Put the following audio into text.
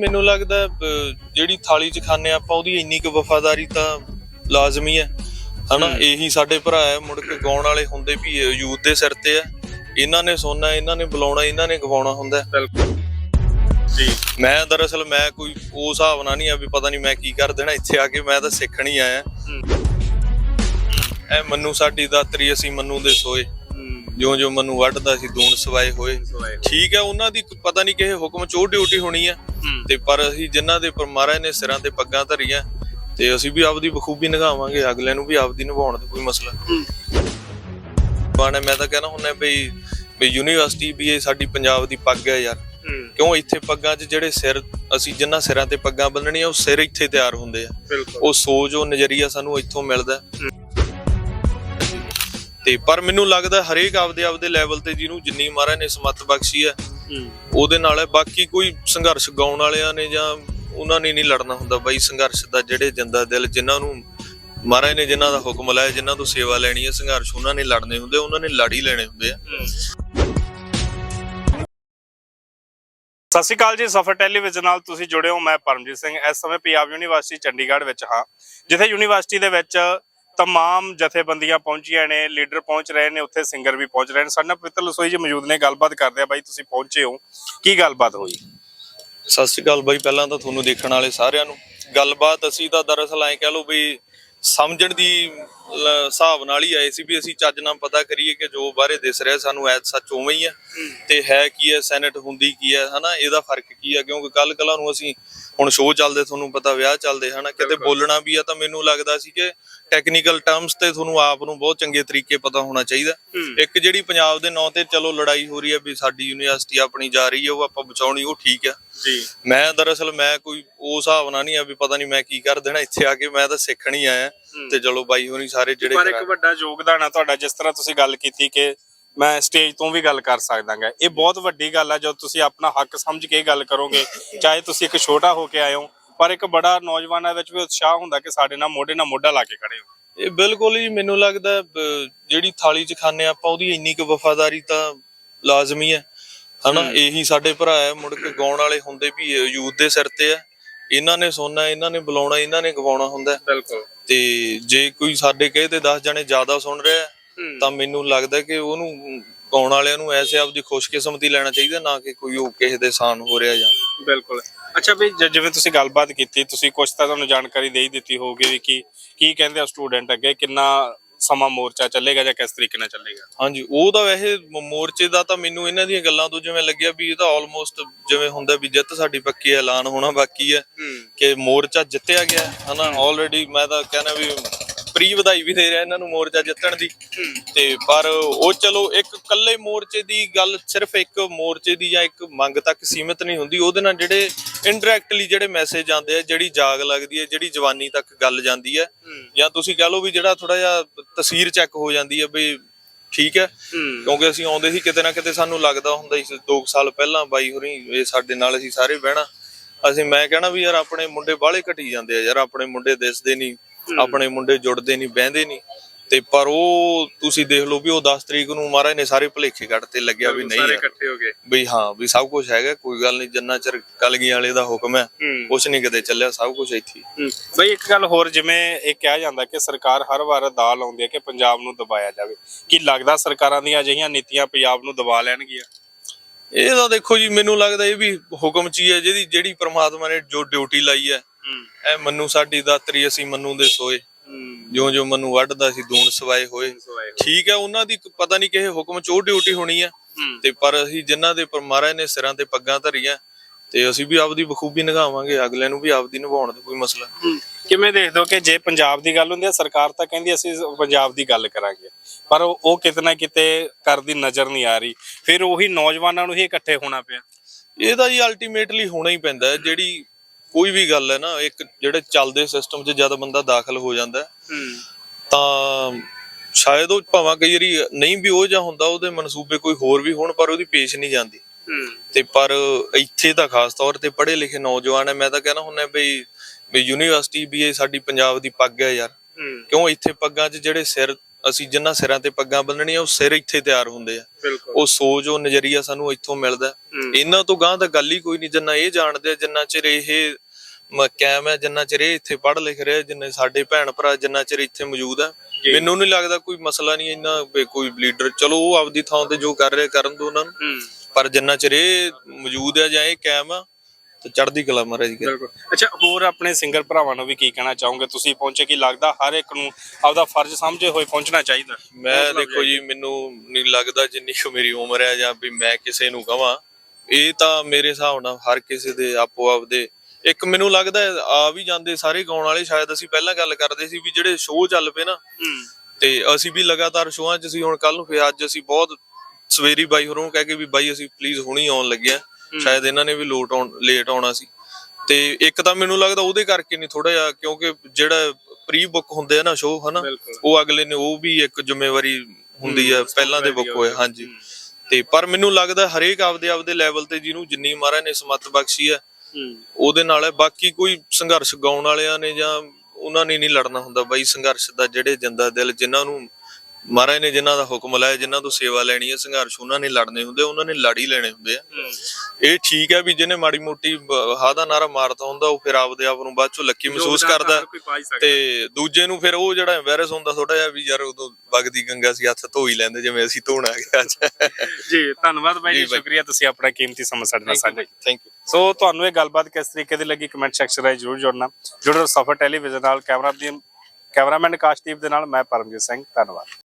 ਮੈਨੂੰ ਲੱਗਦਾ ਜਿਹੜੀ ਥਾਲੀ 'ਚ ਖਾਣੇ ਆਪਾਂ ਉਹਦੀ ਇੰਨੀ ਕੁ ਵਫਾਦਾਰੀ ਤਾਂ ਲਾਜ਼ਮੀ ਹੈ। ਹਨਾ ਇਹੀ ਸਾਡੇ ਭਰਾ ਹੈ ਮੁੜ ਕੇ ਗਾਉਣ ਵਾਲੇ ਹੁੰਦੇ ਵੀ ਯੂਥ ਦੇ ਸਿਰ ਤੇ ਆ। ਇਹਨਾਂ ਨੇ ਸੁਣਨਾ ਇਹਨਾਂ ਨੇ ਬੁਲਾਉਣਾ ਇਹਨਾਂ ਨੇ ਗਵਾਉਣਾ ਹੁੰਦਾ। ਬਿਲਕੁਲ। ਜੀ। ਮੈਂ ਦਰਅਸਲ ਮੈਂ ਕੋਈ ਉਸ ਹਿਸਾਬ ਨਾਲ ਨਹੀਂ ਆ ਵੀ ਪਤਾ ਨਹੀਂ ਮੈਂ ਕੀ ਕਰ ਦੇਣਾ ਇੱਥੇ ਆ ਕੇ ਮੈਂ ਤਾਂ ਸਿੱਖਣ ਹੀ ਆਇਆ। ਐ ਮੰਨੂ ਸਾਡੀ ਦਾਤਰੀ ਅਸੀਂ ਮੰਨੂ ਦੇ ਸੋਏ। ਜਿਉਂ ਜਿਉਂ ਮੰਨੂ ਵੱਢਦਾ ਸੀ ਦੂਣ ਸਵਾਏ ਹੋਏ। ਠੀਕ ਹੈ ਉਹਨਾਂ ਦੀ ਪਤਾ ਨਹੀਂ ਕਿਸੇ ਹੁਕਮ ਚੋਂ ਡਿਊਟੀ ਹੋਣੀ ਆ। ਤੇ ਪਰ ਅਸੀਂ ਜਿਨ੍ਹਾਂ ਦੇ ਪਰ ਮਹਾਰਾਜ ਨੇ ਸਿਰਾਂ ਤੇ ਪੱਗਾਂ ਧਰੀਆਂ ਤੇ ਅਸੀਂ ਵੀ ਆਪਦੀ ਬਖੂਬੀ ਨਿਭਾਵਾਂਗੇ ਅਗਲੇ ਨੂੰ ਵੀ ਆਪਦੀ ਨਿਭਾਉਣ ਦਾ ਕੋਈ ਮਸਲਾ ਬਾਣੇ ਮੈਂ ਤਾਂ ਕਹਿਣਾ ਹੁੰਦਾ ਬਈ ਵੀ ਯੂਨੀਵਰਸਿਟੀ ਵੀ ਇਹ ਸਾਡੀ ਪੰਜਾਬ ਦੀ ਪੱਗ ਹੈ ਯਾਰ। ਕਿਉਂ ਇੱਥੇ ਪੱਗਾਂ 'ਚ ਜਿਹੜੇ ਸਿਰ ਅਸੀਂ ਜਿਨ੍ਹਾਂ ਸਿਰਾਂ ਤੇ ਪੱਗਾਂ ਬੰਨਣੀਆਂ ਉਹ ਸਿਰ ਇੱਥੇ ਤਿਆਰ ਹੁੰਦੇ ਆ। ਉਹ ਸੋਚ ਉਹ ਨਜ਼ਰੀਆ ਸਾਨੂੰ ਇੱਥੋਂ ਮਿਲਦਾ। ਤੇ ਪਰ ਮੈਨੂੰ ਲੱਗਦਾ ਹਰੇਕ ਆਪਦੇ ਆਪਦੇ ਲੈਵਲ ਤੇ ਜਿਹਨੂੰ ਜਿੰਨੀ ਮਹਾਰਾਜ ਨੇ ਸਮੱਤ ਬਖਸ਼ੀ ਹੈ ਉਹਦੇ ਨਾਲ ਹੈ। ਬਾਕੀ ਕੋਈ ਸੰਘਰਸ਼ ਗਾਉਣ ਵਾਲਿਆਂ ਨੇ ਜਾਂ ਉਹਨਾਂ ਨੇ ਨਹੀਂ ਲੜਨਾ ਹੁੰਦਾ ਬਾਈ। ਸੰਘਰਸ਼ ਦਾ ਜਿਹੜੇ ਜਿੰਦਾ ਦਿਲ ਜਿਨ੍ਹਾਂ ਨੂੰ ਮਹਾਰਾਜ ਨੇ ਜਿਨ੍ਹਾਂ ਦਾ ਹੁਕਮ ਲਾਇਆ ਜਿਨ੍ਹਾਂ ਤੋਂ ਸੇਵਾ ਲੈਣੀ ਹੈ ਸੰਘਰਸ਼ ਉਹਨਾਂ ਨੇ ਲੜਨੇ ਹੁੰਦੇ ਉਹਨਾਂ ਨੇ ਲੜ ਹੀ ਲੈਣੇ ਹੁੰਦੇ ਆ। ਸਤਿ ਸ਼੍ਰੀ ਅਕਾਲ ਜੀ ਸਫਰ ਟੈਲੀਵਿਜ਼ਨ ਨਾਲ ਤੁਸੀਂ ਜੁੜੇ ਹੋ ਮੈਂ ਪਰਮਜੀਤ ਸਿੰਘ। ਇਸ ਸਮੇਂ ਪੰਜਾਬ ਯੂਨੀਵਰਸਿਟੀ ਚੰਡੀਗੜ੍ਹ ਵਿੱਚ ਹਾਂ ਜਿੱਥੇ ਯੂਨੀਵਰਸਿਟੀ ਦੇ ਵਿੱਚ ਤਮਾਮ ਜਥੇਬੰਦੀਆਂ ਪਹੁੰਚੀਆਂ ਨੇ ਲੀਡਰ ਪਹੁੰਚ ਰਹੇ ਨੇ ਉੱਥੇ ਸਿੰਗਰ ਵੀ ਪਹੁੰਚ ਰਹੇ ਨੇ ਸਾਡੇ ਨਾਲ ਪਵਿੱਤਰ ਲਸੋਈ ਜੀ ਮੌਜੂਦ ਨੇ ਗੱਲਬਾਤ ਕਰਦੇ ਆ ਬਾਈ ਤੁਸੀਂ ਪਹੁੰਚੇ ਹੋ ਕੀ ਗੱਲਬਾਤ ਹੋਈ ਸਤਿ ਸ਼੍ਰੀ ਅਕਾਲ ਬਾਈ ਪਹਿਲਾਂ ਤਾਂ ਤੁਹਾਨੂੰ ਦੇਖਣ ਵਾਲੇ ਸਾਰਿਆਂ ਨੂੰ ਗੱਲਬਾਤ ਅਸੀਂ ਤਾਂ ਦਰਅਸਲ ਐਂ ਕਹਿ ਲਓ ਵੀ ਸਮਝਣ ਦੀ ਹਿਸਾਬ ਨਾਲ ਹੀ ਆਏ ਸੀ ਵੀ ਅਸੀਂ ਚੱਜ ਨਾਲ ਪਤਾ ਕਰੀਏ ਕਿ ਜੋ ਬਾਰੇ ਦਿਸ ਰਿਹਾ ਸਾਨੂੰ ਐਤ ਸੱਚ ਉਵੇਂ ਹੀ ਹੈ ਤੇ ਹੈ ਕੀ ਹੈ ਸੈਨੇਟ ਹੁੰਦੀ ਕੀ ਹੈ ਹਨਾ ਇਹਦਾ ਫ਼ਰਕ ਕੀ ਹੈ ਕਿਉਂਕਿ ਕੱਲ ਕਲਾ ਨੂੰ ਅਸੀਂ ਹੁਣ ਸ਼ੋਅ ਚੱਲਦੇ ਤੁਹਾਨੂੰ ਪਤਾ ਵਿਆਹ ਚੱਲਦੇ ਹਨਾ ਕਿਤੇ ਬੋਲਣਾ ਵੀ ਆ ਤਾਂ ਮੈਨੂੰ ਲੱਗਦਾ ਸੀ ਕਿ ਟੈਕਨੀਕਲ ਟਰਮਸ ਤੇ ਤੁਹਾਨੂੰ ਆਪ ਨੂੰ ਬਹੁਤ ਚੰਗੇ ਤਰੀਕੇ ਪਤਾ ਹੋਣਾ ਚਾਹੀਦਾ। ਇੱਕ ਜਿਹੜੀ ਪੰਜਾਬ ਦੇ ਨਾਂ ਤੇ ਚਲੋ ਲੜਾਈ ਹੋ ਰਹੀ ਹੈ ਵੀ ਸਾਡੀ ਯੂਨੀਵਰਸਿਟੀ ਆਪਣੀ ਜਾ ਰਹੀ ਹੈ ਉਹ ਆਪਾਂ ਬਚਾਉਣੀ ਉਹ ਠੀਕ ਹੈ। ਜੀ। ਮੈਂ ਦਰਅਸਲ ਮੈਂ ਕੋਈ ਉਸ ਹਿਸਾਬ ਨਾਲ ਨਹੀਂ ਆ ਵੀ ਪਤਾ ਨਹੀਂ ਮੈਂ ਕੀ ਕਰ ਦੇਣਾ ਇੱਥੇ ਆ ਕੇ ਮੈਂ ਤਾਂ ਸਿੱਖਣ ਹੀ ਆਇਆ ਤੇ ਚਲੋ ਬਾਈ ਹੋਣੀ ਸਾਰੇ ਜਿਹੜੇ ਪਰ ਇੱਕ ਵੱਡਾ ਯੋਗਦਾਨ ਆ ਤੁਹਾਡਾ ਜਿਸ ਤਰ੍ਹਾਂ ਤੁਸੀਂ ਗੱਲ ਕੀਤੀ ਕਿ ਮੈਂ ਸਟੇਜ ਤੋਂ ਵੀ ਗੱਲ ਕਰ ਸਕਦਾਗਾ। ਇਹ ਬਹੁਤ ਵੱਡੀ ਗੱਲ ਆ ਜਦੋਂ ਤੁਸੀਂ ਆਪਣਾ ਹੱਕ ਸਮਝ ਕੇ ਗੱਲ ਕਰੋਗੇ ਚਾਹੇ ਤੁਸੀਂ ਇੱਕ ਛੋਟਾ ਹੋ ਕੇ ਆਏ ਹੋ ਪਰ ਇੱਕ ਬੜਾ ਨੌਜਵਾਨਾਂ ਵਿੱਚ ਵੀ ਉਤਸ਼ਾਹ ਹੁੰਦਾ ਕਿ ਸਾਡੇ ਨਾਲ ਮੋਢੇ ਨਾਲ ਮੋਢਾ ਲਾ ਕੇ ਖੜੇ ਹੋ। ਇਹ ਬਿਲਕੁਲ ਹੀ ਮੈਨੂੰ ਲੱਗਦਾ ਜਿਹੜੀ ਥਾਲੀ 'ਚ ਖਾਣੇ ਆਪਾਂ ਉਹਦੀ ਇੰਨੀ ਕੁ ਵਫਾਦਾਰੀ ਤਾਂ ਲਾਜ਼ਮੀ ਹੈ। ਹਨਾ ਇਹੀ ਸਾਡੇ ਭਰਾ ਹੈ ਮੁੜ ਕੇ ਗਾਉਣ ਵਾਲੇ ਹੁੰਦੇ ਵੀ ਯੂਥ ਦੇ ਸਿਰ ਤੇ ਆ ਇਹਨਾਂ ਨੇ ਸੁਣਨਾ ਇਹਨਾਂ ਨੇ ਬੁਲਾਉਣਾ ਇਹਨਾਂ ਨੇ ਗਵਾਉਣਾ ਹੁੰਦਾ। ਬਿਲਕੁਲ। ਤੇ ਜੇ ਕੋਈ ਸਾਡੇ ਕਹੇ ਤੇ 10 ਜਣੇ ਜ਼ਿਆਦਾ ਸੁਣ ਰਿਹਾ ਤਾਂ ਮੈਨੂੰ ਲੱਗਦਾ ਕਿ ਉਹਨੂੰ ਗਾਉਣ ਵਾਲਿਆਂ ਨੂੰ ਐਸੇ ਆਪਦੀ ਖੁਸ਼ਕਿਸਮਤੀ ਲੈਣਾ ਚਾਹੀਦਾ ਨਾ ਕਿ ਕੋਈ ਉਹ ਕਿਸੇ ਦੇ ਸਾਨ ਹੋ ਰਿਹਾ ਜਾਂ। ਬਿਲਕੁਲ। ਅੱਛਾ ਵੀ ਜ- ਜਿਵੇਂ ਤੁਸੀਂ ਗੱਲਬਾਤ ਕੀਤੀ ਤੁਸੀਂ ਕੁਝ ਤਾਂ ਤੁਹਾਨੂੰ ਜਾਣਕਾਰੀ ਦੇ ਹੀ ਦਿੱਤੀ ਹੋਊਗੀ ਵੀ ਕੀ ਕੀ ਕਹਿੰਦੇ ਆ ਸਟੂਡੈਂਟ ਅੱਗੇ ਕਿੰਨਾ ਸਮਾਂ ਮੋਰਚਾ ਚੱਲੇਗਾ ਜਾਂ ਕਿਸ ਤਰੀਕੇ ਨਾਲ ਚੱਲੇਗਾ? ਹਾਂਜੀ ਉਹ ਤਾਂ ਵੈਸੇ ਮ- ਮੋਰਚੇ ਦਾ ਤਾਂ ਮੈਨੂੰ ਇਹਨਾਂ ਦੀਆਂ ਗੱਲਾਂ ਤੋਂ ਜਿਵੇਂ ਲੱਗਿਆ ਵੀ ਇਹ ਤਾਂ ਆਲਮੋਸਟ ਜਿਵੇਂ ਹੁੰਦਾ ਵੀ ਜਿੱਤ ਸਾਡੀ ਪੱਕੀ ਹੈ ਐਲਾਨ ਹੋਣਾ ਬਾਕੀ ਹੈ। ਕਿ ਮੋਰਚਾ ਜਿੱਤਿਆ ਗਿਆ ਹੈ, ਹਨਾ ਆਲਰੇਡੀ ਮੈਂ ਤਾਂ ਕਹਿੰਦਾ ਵੀ ਪ੍ਰੀ ਵਧਾਈ ਵੀ ਦੇ ਰਿਹਾ ਇਹਨਾਂ ਨੂੰ ਮੋਰਚਾ ਜਿੱਤਣ ਦੀ। ਤੇ ਪਰ ਉਹ ਚਲੋ ਇੱਕ ਕੱਲੇ ਮੋਰਚੇ ਦੀ ਗੱਲ ਸਿਰਫ ਇੱਕ ਮੋਰਚੇ ਦੀ ਜਾਂ ਇੱਕ ਮੰਗ ਤੱਕ ਸੀਮਿਤ ਨਹੀਂ ਹੁੰਦੀ। ਉਹਦੇ ਨਾਲ ਜਿਹੜੇ ਇਨਡਾਇਰੈਕਟਲੀ ਜਿਹੜੇ ਮੈਸੇਜ ਆਉਂਦੇ ਆ, ਜਿਹੜੀ ਜਾਗ ਲੱਗਦੀ ਹੈ, ਜਿਹੜੀ ਜਵਾਨੀ ਤੱਕ ਗੱਲ ਜਾਂਦੀ ਹੈ। ਜਾਂ ਤੁਸੀਂ ਕਹ ਲਓ ਵੀ ਜਿਹੜਾ ਥੋੜਾ ਜਿਹਾ ਤਸਵੀਰ ਚੈੱਕ ਹੋ ਜਾਂਦੀ ਹੈ ਵੀ ਠੀਕ ਹੈ। ਕਿਉਂਕਿ ਅਸੀਂ ਆਉਂਦੇ ਸੀ ਕਿਤੇ ਨਾ ਕਿਤੇ ਸਾਨੂੰ ਲੱਗਦਾ ਹੁੰਦਾ ਸੀ 2 ਸਾਲ ਪਹਿਲਾਂ ਬਾਈ ਹੋਰੀ, ਇਹ ਸਾਡੇ ਨਾਲ ਅਸੀਂ ਸਾਰੇ ਬਹਿਣਾ। ਅਸੀਂ ਮੈਂ ਕਹਿਣਾ ਵੀ ਯਾਰ ਆਪਣੇ ਮੁੰਡੇ ਬਾਹਲੇ ਘਟੀ ਜਾਂਦੇ ਆ ਯਾਰ, ਆਪਣੇ ਮੁੰਡੇ ਦਿਸਦੇ ਨਹੀਂ। ਆਪਣੇ ਮੁੰਡੇ ਜੁੜਦੇ ਨਹੀਂ ਬਹਿੰਦੇ ਨਹੀਂ। ਤੇ ਪਰ ਉਹ ਤੁਸੀਂ ਦੇਖ ਲਓ ਵੀ ਉਹ 10 ਤਰੀਕ ਨੂੰ ਮਹਾਰਾਜ ਨੇ ਸਾਰੇ ਭੁਲੇਖੇ ਕੱਢ ਤੇ ਲੱਗਿਆ ਵੀ ਨਹੀਂ ਸਾਰੇ ਇਕੱਠੇ ਹੋ ਗਏ। ਵੀ ਹਾਂ ਵੀ ਸਭ ਕੁਝ ਹੈਗਾ ਕੋਈ ਗੱਲ ਨਹੀਂ ਜਿੰਨਾ ਚਿਰ ਕਲਗੀ ਵਾਲੇ ਦਾ ਹੁਕਮ ਹੈ ਕੁਛ ਨਹੀਂ ਕਿਤੇ ਚੱਲਿਆ ਸਭ ਕੁਝ ਇੱਥੇ। ਬਈ ਇੱਕ ਗੱਲ ਹੋਰ ਜਿਵੇਂ ਇਹ ਕਿਹਾ ਜਾਂਦਾ ਕਿ ਸਰਕਾਰ ਹਰ ਵਾਰ ਦਾਅ ਲਾਉਂਦੀ ਹੈ ਕਿ ਪੰਜਾਬ ਨੂੰ ਦਬਾਇਆ ਜਾਵੇ। ਕੀ ਲੱਗਦਾ ਸਰਕਾਰਾਂ ਦੀਆਂ ਅਜਿਹੀਆਂ ਨੀਤੀਆਂ ਪੰਜਾਬ ਨੂੰ ਦਬਾ ਲੈਣਗੀਆਂ? ਇਹ ਤਾਂ ਦੇਖੋ ਜੀ ਮੈਨੂੰ ਲੱਗਦਾ ਇਹ ਵੀ ਹੁਕਮ ਚ ਹੀ ਹੈ ਜਿਹਦੀ ਜਿਹੜੀ ਪ੍ਰਮਾਤਮਾ ਨੇ ਜੋ ਡਿਊਟੀ ਲਾਈ ਹੈ ਐ ਮੰਨੂ ਸਾਡੀ ਦਾਤਰੀ ਅਸੀਂ ਮੰਨੂ ਦੇ ਸੋਏ। ਜਿਉਂ ਜਿਉਂ ਮੰਨੂ ਵੱਢਦਾ ਸੀ ਦੂਣ ਸਵਾਏ ਹੋਏ। ਠੀਕ ਹੈ ਉਹਨਾਂ ਦੀ ਪਤਾ ਨਹੀਂ ਕਿਸੇ ਹੁਕਮ ਚ ਉਹ ਡਿਊਟੀ ਹੋਣੀ ਹੈ। ਤੇ ਪਰ ਅਸੀਂ ਜਿਨ੍ਹਾਂ ਦੇ ਪਰ ਮਹਾਰਾਜ ਨੇ ਸਿਰਾਂ ਤੇ ਪੱਗਾਂ ਧਰੀਆਂ ਤੇ ਅਸੀਂ ਵੀ ਆਪਦੀ ਬਖੂਬੀ ਨਿਭਾਵਾਂਗੇ। ਅਗਲੇ ਨੂੰ ਵੀ ਆਪਦੀ ਨਿਭਾਉਣ ਦਾ ਕੋਈ ਮਸਲਾ। ਕਿਵੇਂ ਦੇਖਦੇ ਹੋ ਕਿ ਜੇ ਪੰਜਾਬ ਦੀ ਗੱਲ ਹੁੰਦੀ ਹੈ ਸਰਕਾਰ ਤਾਂ ਕਹਿੰਦੀ ਅਸੀਂ ਪੰਜਾਬ ਦੀ ਗੱਲ ਕਰਾਂਗੇ। ਪਰ ਉਹ ਉਹ ਕਿਤੇ ਕਰਦੀ ਨਜ਼ਰ ਨਹੀਂ ਆ ਰਹੀ। ਫਿਰ ਉਹੀ ਨੌਜਵਾਨਾਂ ਨੂੰ ਹੀ ਇਕੱਠੇ ਹੋਣਾ ਪਿਆ। ਇਹ ਤਾਂ ਜੀ ਅਲਟੀਮੇਟਲੀ ਹੋਣਾ ਹੀ ਪੈਂਦਾ ਜਿਹੜੀ ਕੋਈ ਵੀ ਗੱਲ ਹੈ ਨਾ ਇੱਕ ਜਿਹੜੇ ਚੱਲਦੇ ਸਿਸਟਮ 'ਚ ਜਦ ਬੰਦਾ ਦਾਖਲ ਹੋ ਜਾਂਦਾ ਤਾਂ ਸ਼ਾਇਦ ਉਹ ਭਾਵੇਂ ਕਈ ਵਾਰੀ ਨਹੀਂ ਵੀ ਉਹ ਜਾਂ ਹੁੰਦਾ ਉਹਦੇ ਮਨਸੂਬੇ ਕੋਈ ਹੋਰ ਵੀ ਹੋਣ ਪਰ ਉਹਦੀ ਪੇਸ਼ ਨਹੀਂ ਜਾਂਦੀ। ਤੇ ਪਰ ਇੱਥੇ ਤਾਂ ਖਾਸ ਤੌਰ ਤੇ ਪੜ੍ਹੇ ਲਿਖੇ ਨੌਜਵਾਨ ਹੈ ਮੈਂ ਤਾਂ ਕਹਿੰਦਾ ਹੁੰਦਾ ਬਈ ਯੂਨੀਵਰਸਿਟੀ ਵੀ ਇਹ ਸਾਡੀ ਪੰਜਾਬ ਦੀ ਪੱਗ ਹੈ ਯਾਰ। ਕਿਉਂ ਇੱਥੇ ਪੱਗਾਂ 'ਚ ਜਿਹੜੇ ਸਿਰ ਅਸੀਂ ਜਿੰਨਾ ਸਿਰਾਂ ਤੇ ਪੱਗਾਂ ਬੰਨਣੀਆਂ ਉਹ ਸਿਰ ਇੱਥੇ ਤਿਆਰ ਹੁੰਦੇ ਆ। ਉਹ ਸੋਚ ਉਹ ਨਜ਼ਰੀਆ ਸਾਨੂੰ ਇੱਥੋਂ ਮਿਲਦਾ। ਇਹਨਾਂ ਤੋਂ ਗਾਂ ਤਾਂ ਗੱਲ ਹੀ ਕੋਈ ਨਹੀਂ। ਜਿੰਨਾ ਇਹ ਜਾਣਦੇ ਆ, ਜਿੰਨਾ ਚਿਰ ਇਹ ਕਾਇਮ ਹੈ ਜਿੰਨਾ ਚਿਰ ਇਹ ਇੱਥੇ ਪੜ੍ਹ ਲਿਖ ਰਿਹਾ ਜਿੰਨੇ ਸਾਡੇ ਭੈਣ ਭਰਾ ਜਿੰਨਾ ਚਿਰ ਇੱਥੇ ਮੌਜੂਦ ਆ। ਮੈਨੂੰ ਨਹੀਂ ਲੱਗਦਾ ਕੋਈ ਮਸਲਾ ਨਹੀਂ ਵੀ ਕੋਈ ਲੀਡਰ ਚਲੋ ਉਹ ਆਪਦੀ ਥਾਂ ਤੇ ਜੋ ਕਰ ਰਿਹਾ ਕਰਨ ਦੋ ਉਹਨਾਂ ਨੂੰ। ਪਰ ਜਿੰਨਾ ਚਿਰ ਇਹ ਮੌਜੂਦ ਹੈ ਜਾਂ ਇਹ ਕਾਇਮ ਆ ਤੇ ਚੜ੍ਹਦੀ ਕਲਾ ਮਹਾਰਾਜ ਦੀ ਬਿਲਕੁਲ। ਅੱਛਾ ਹੋਰ ਆਪਣੇ ਸਿੰਗਰ ਭਰਾਵਾਂ ਨੂੰ ਵੀ ਕੀ ਕਹਿਣਾ ਚਾਹੋਗੇ? ਤੁਸੀਂ ਪਹੁੰਚੇ ਕੀ ਲੱਗਦਾ? ਹਰ ਇੱਕ ਨੂੰ ਆਪਦਾ ਫਰਜ਼ ਸਮਝੇ ਹੋਏ ਪਹੁੰਚਣਾ ਚਾਹੀਦਾ। ਮੈਂ ਦੇਖੋ ਜੀ ਮੈਨੂੰ ਨਹੀਂ ਲੱਗਦਾ ਜਿੰਨੀ ਕੁ ਮੇਰੀ ਉਮਰ ਹੈ ਜਾਂ ਵੀ ਮੈਂ ਕਿਸੇ ਨੂੰ ਕਹਾਂ ਇਹ ਤਾਂ ਮੇਰੇ ਹਿਸਾਬ ਨਾਲ ਹਰ ਕਿਸੇ ਦੇ ਆਪੋ ਆਪ ਦੇ ਇੱਕ ਮੈਨੂੰ ਲੱਗਦਾ ਹੈ ਆ ਵੀ ਜਾਂਦੇ ਸਾਰੇ ਗਾਉਣ ਵਾਲੇ ਸ਼ਾਇਦ ਅਸੀਂ ਪਹਿਲਾਂ ਗੱਲ ਕਰਦੇ ਸੀ ਵੀ ਜਿਹੜੇ ਸ਼ੋਅ ਚੱਲ ਪਏ ਨਾ ਤੇ ਅਸੀਂ ਵੀ ਲਗਾਤਾਰ ਸ਼ੋਆਂ 'ਚ ਅਸੀਂ ਹੁਣ ਕੱਲ ਨੂੰ ਫਿਰ ਅੱਜ ਅਸੀਂ ਬਹੁਤ ਸਵੇਰੀ ਬਾਈ ਹੋਰੋਂ ਕਹਿ ਕੇ ਵੀ ਬਾਈ ਅਸੀਂ ਪਲੀਜ਼ ਹੁਣੀ ਆਉਣ ਲੱਗੇ ਆ ਸ਼ਾਇਦ ਇਹਨਾਂ ਨੇ ਵੀ ਲੋਟ ਆਉਣ ਲੇਟ ਆਉਣਾ ਸੀ। ਤੇ ਇੱਕ ਤਾਂ ਮੈਨੂੰ ਲੱਗਦਾ ਉਹਦੇ ਕਰਕੇ ਨਹੀਂ ਥੋੜਾ ਜਿਹਾ ਕਿਉਂਕਿ ਜਿਹੜਾ ਪ੍ਰੀ ਬੁੱਕ ਹੁੰਦੇ ਆ ਨਾ ਸ਼ੋਅ ਹਨਾ। ਉਹ ਅਗਲੇ ਨੇ ਉਹ ਵੀ ਇੱਕ ਜ਼ਿੰਮੇਵਾਰੀ ਹੁੰਦੀ ਆ ਪਹਿਲਾਂ ਦੇ ਬੁੱਕ ਹੋਏ ਹਾਂਜੀ। ਤੇ ਪਰ ਮੈਨੂੰ ਲੱਗਦਾ ਹਰੇਕ ਆਪਦੇ ਆਪਦੇ ਲੈਵਲ ਤੇ ਜਿਹਨੂੰ ਜਿੰਨੀ ਮਹਾਰਾਜ ਨੇ ਸਮੱਤ ਬਖਸ਼ੀ ਆ ਉਹਦੇ ਨਾਲ ਹੈ। ਬਾਕੀ ਕੋਈ ਸੰਘਰਸ਼ ਗਾਉਣ ਵਾਲਿਆਂ ਨੇ ਜਾਂ ਉਹਨਾਂ ਨੇ ਨਹੀਂ ਲੜਨਾ ਹੁੰਦਾ ਬਾਈ ਸੰਘਰਸ਼ ਦਾ ਜਿਹੜੇ ਜਿੰਦਾ ਦਿਲ ਜਿਨ੍ਹਾਂ ਨੂੰ ਮਹਾਰਾਜ ਨੇ ਜਿਨ੍ਹਾਂ ਦਾ ਹੁਕਮ ਲਾਇਆ ਜਿਨ੍ਹਾਂ ਤੋਂ ਸੇਵਾ ਲੈਣੀ ਹੈ ਸੰਘਰਸ਼ ਉਹਨਾਂ ਨੇ ਲੜਨੇ ਹੁੰਦੇ ਉਹਨਾਂ ਨੇ ਲੜ ਹੀ ਲੈਣੇ ਹੁੰਦੇ ਆ। ਇਹ ਠੀਕ ਹੈ ਵੀ ਜਿਹਨੇ ਮਾੜੀ ਮੋਟੀ ਹਾ ਦਾ ਨਾਰਾ ਮਾਰਦਾ ਹੁੰਦਾ ਉਹ ਫਿਰ ਆਪਦੇ ਆਪ ਨੂੰ ਬਾਅਦ ਚੋਂ ਲੱਕੀ ਮਹਿਸੂਸ ਕਰਦਾ ਤੇ ਦੂਜੇ ਨੂੰ ਫਿਰ ਉਹ ਜਿਹੜਾ ਐਮਬੈਰਸ ਹੁੰਦਾ ਥੋੜਾ ਜਿਹਾ ਵੀ ਯਾਰ ਉਦੋਂ ਵਗਦੀ ਗੰਗਾ ਸੀ ਹੱਥ ਧੋ ਹੀ ਲੈਂਦੇ ਜਿਵੇਂ ਅਸੀਂ ਧੋਣਾ ਗਿਆ ਅੱਜ। ਜੀ ਧੰਨਵਾਦ ਬਾਈ ਜੀ। ਸ਼ੁਕਰੀਆ ਤੁਸੀਂ ਆਪਣਾ ਕੀਮਤੀ ਸਮਾਂ ਸਾਡੇ ਨਾਲ ਸਾਂਝਾ ਕੀਤਾ। ਥੈਂਕ ਯੂ ਸੋ ਤੁਹਾਨੂੰ ਇਹ ਗੱਲਬਾਤ ਕਿਸ ਤਰੀਕੇ ਦੀ ਲੱਗੀ ਕਮੈਂਟ ਸੈਕਸ਼ਨ ਰਾਹੀਂ ਜਰੂਰ ਜੁੜਨਾ। ਜੁੜੋ ਸਫਰ ਟੈਲੀਵਿਜ਼ਨ ਨਾਲ ਕੈਮਰਾ ਦੀ ਕੈਮਰਾਮੈਨ ਕਾਸ਼ਦੀਪ ਦੇ ਨਾਲ ਮੈਂ ਪਰਮਜੀਤ ਸਿੰਘ ਧੰਨਵਾਦ।